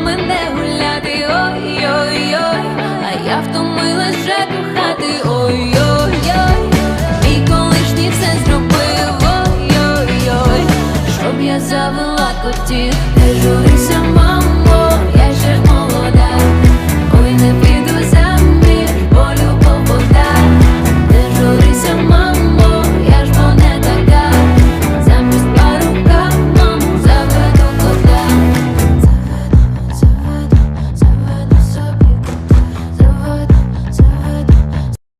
мене гуляти, ой-ой-ой, а я втомилась вже кохати, ой-ой-ой, мій колишній все зробив, ой-ой-ой, щоб я завела котів, не журися, мама.